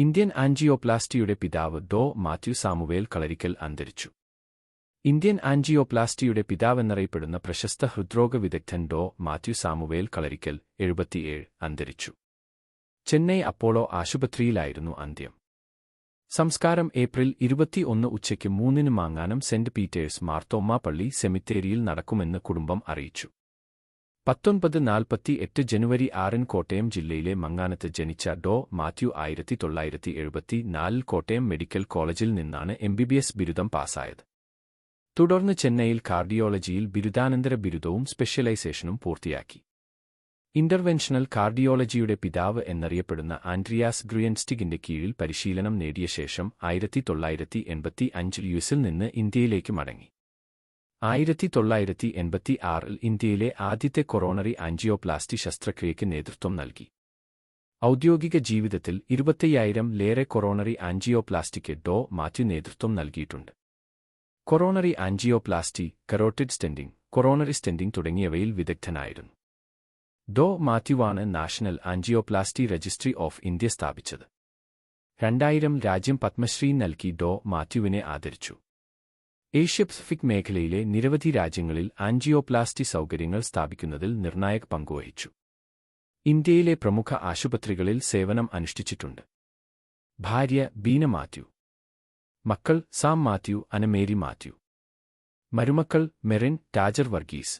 Indian ആൻജിയോപ്ലാസ്റ്റിയുടെ പിതാവ് ഡോ Mathew Samuel കളരിക്കൽ അന്തരിച്ചു. Indian ആൻജിയോപ്ലാസ്റ്റിയുടെ പിതാവെന്നറിയപ്പെടുന്ന പ്രശസ്ത ഹൃദ്രോഗ വിദഗ്ധൻ ഡോ മാത്യു സാമുവേൽ കളരിക്കൽ എഴുപത്തിയേഴ് അന്തരിച്ചു. ചെന്നൈ അപ്പോളോ ആശുപത്രിയിലായിരുന്നു അന്ത്യം. സംസ്കാരം ഏപ്രിൽ ഇരുപത്തിയൊന്ന് ഉച്ചയ്ക്ക് മൂന്നിന് മാങ്ങാനം സെന്റ് പീറ്റേഴ്സ് മാർത്തോമ്മ പള്ളി സെമിത്തേരിയിൽ നടക്കുമെന്ന് കുടുംബം അറിയിച്ചു. പത്തൊൻപത് നാൽപ്പത്തി എട്ട് ജനുവരി ആറിന് കോട്ടയം ജില്ലയിലെ മങ്ങാനത്ത് ജനിച്ച ഡോ. മാത്യു ആയിരത്തി തൊള്ളായിരത്തി എഴുപത്തി നാലിൽ കോട്ടയം മെഡിക്കൽ കോളേജിൽ നിന്നാണ് എം ബി ബി എസ് ബിരുദം പാസായത് തുടർന്ന് ചെന്നൈയിൽ കാർഡിയോളജിയിൽ ബിരുദാനന്തര ബിരുദവും സ്പെഷ്യലൈസേഷനും പൂർത്തിയാക്കി. ഇന്റർവെൻഷണൽ കാർഡിയോളജിയുടെ പിതാവ് എന്നറിയപ്പെടുന്ന ആൻഡ്രിയാസ് ഗ്രിയൻസ്റ്റിഗിന്റെ കീഴിൽ പരിശീലനം നേടിയ ശേഷം ആയിരത്തി തൊള്ളായിരത്തി എൺപത്തി അഞ്ചിൽ യുഎസിൽ നിന്ന് ഇന്ത്യയിലേക്ക് മടങ്ങി. ആയിരത്തി തൊള്ളായിരത്തി എൺപത്തി ആറിൽ ഇന്ത്യയിലെ ആദ്യത്തെ കൊറോണറി ആൻജിയോപ്ലാസ്റ്റി ശസ്ത്രക്രിയയ്ക്ക് നേതൃത്വം നൽകി. ഔദ്യോഗിക ജീവിതത്തിൽ ഇരുപത്തയ്യായിരം ലേറെ കൊറോണറി ആൻജിയോപ്ലാസ്റ്റിക്ക് ഡോ മാറ്റി നേതൃത്വം നൽകിയിട്ടുണ്ട്. Coronary angioplasty carotid stenting coronary stenting തുടങ്ങിയവയിൽ വിദഗ്ധനായിരുന്നു. ഡോ മാത്യുവാണ് national angioplasty registry of India സ്ഥാപിച്ചത്. രണ്ടായിരം രാജ്യം പത്മശ്രീ നൽകി ഡോ മാത്യുവിനെ ആദരിച്ചു. ഏഷ്യ പസഫിക് മേഖലയിലെ നിരവധി രാജ്യങ്ങളിൽ ആൻജിയോപ്ലാസ്റ്റി സൗകര്യങ്ങൾ സ്ഥാപിക്കുന്നതിൽ നിർണായക പങ്കുവഹിച്ചു ഇന്ത്യയിലെ പ്രമുഖ ആശുപത്രികളിൽ സേവനം അനുഷ്ഠിച്ചിട്ടുണ്ട്. ഭാര്യ ബീന മാത്യു. മക്കൾ സാം മാത്യു അനമേരി മാത്യു. മരുമക്കൾ മെറിൻ ടാജർ വർഗീസ്.